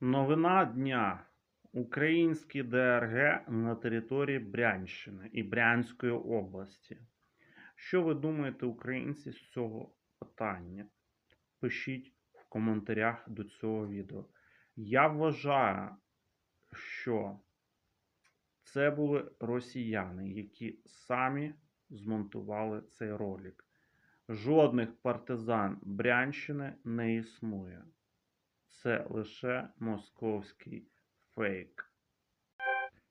Новина дня. Українські ДРГ на території Брянщини і Брянської області. Що ви думаєте, українці, з цього питання? Пишіть в коментарях до цього відео. Я вважаю, що це були росіяни, які самі змонтували цей ролик. Жодних партизан Брянщини не існує. Це лише московський фейк.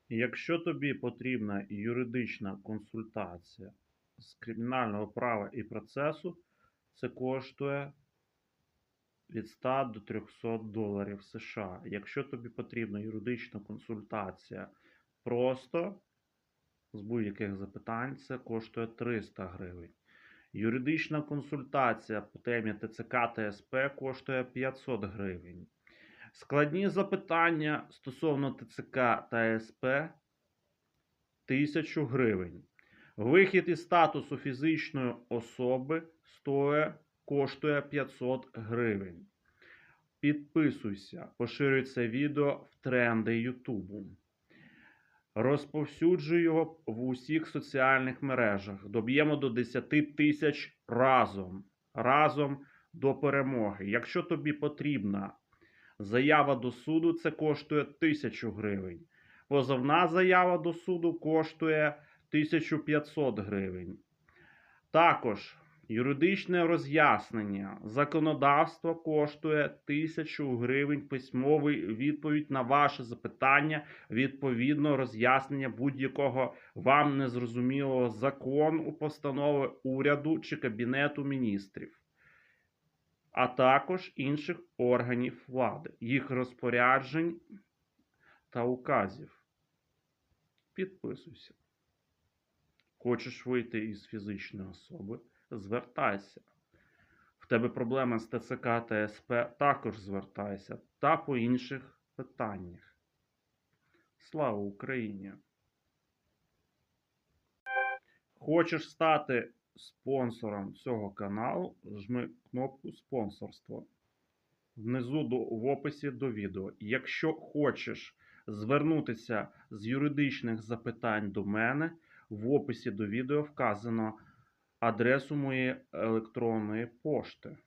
Якщо тобі потрібна юридична консультація з кримінального права і процесу, це коштує від 100 до 300 доларів США. Якщо тобі потрібна юридична консультація просто з будь-яких запитань, це коштує 300 гривень. Юридична консультація по темі ТЦК та СП коштує 500 гривень. Складні запитання стосовно ТЦК та СП 1000 гривень. Вихід із статусу фізичної особи стоїть, коштує 500 гривень. Підписуйся, поширюй це відео в тренди Ютубу. Розповсюджуй його в усіх соціальних мережах. Доб'ємо до 10 тисяч разом. Разом до перемоги. Якщо тобі потрібна заява до суду, це коштує 1000 гривень. Позовна заява до суду коштує 1500 гривень. Також юридичне роз'яснення законодавства коштує 1000 гривень письмовий відповідь на ваше запитання, відповідно роз'яснення будь-якого вам незрозумілого закону, постанови уряду чи кабінету міністрів, а також інших органів влади, їх розпоряджень та указів. Підписуйся. Хочеш вийти із фізичної особи? Звертайся. В тебе проблеми з ТЦК та СП, також звертайся. Та по інших питаннях. Слава Україні! Хочеш стати спонсором цього каналу? Жми кнопку спонсорство. Внизу до, в описі до відео. Якщо хочеш звернутися з юридичних запитань до мене, в описі до відео вказано адресу моєї електронної пошти.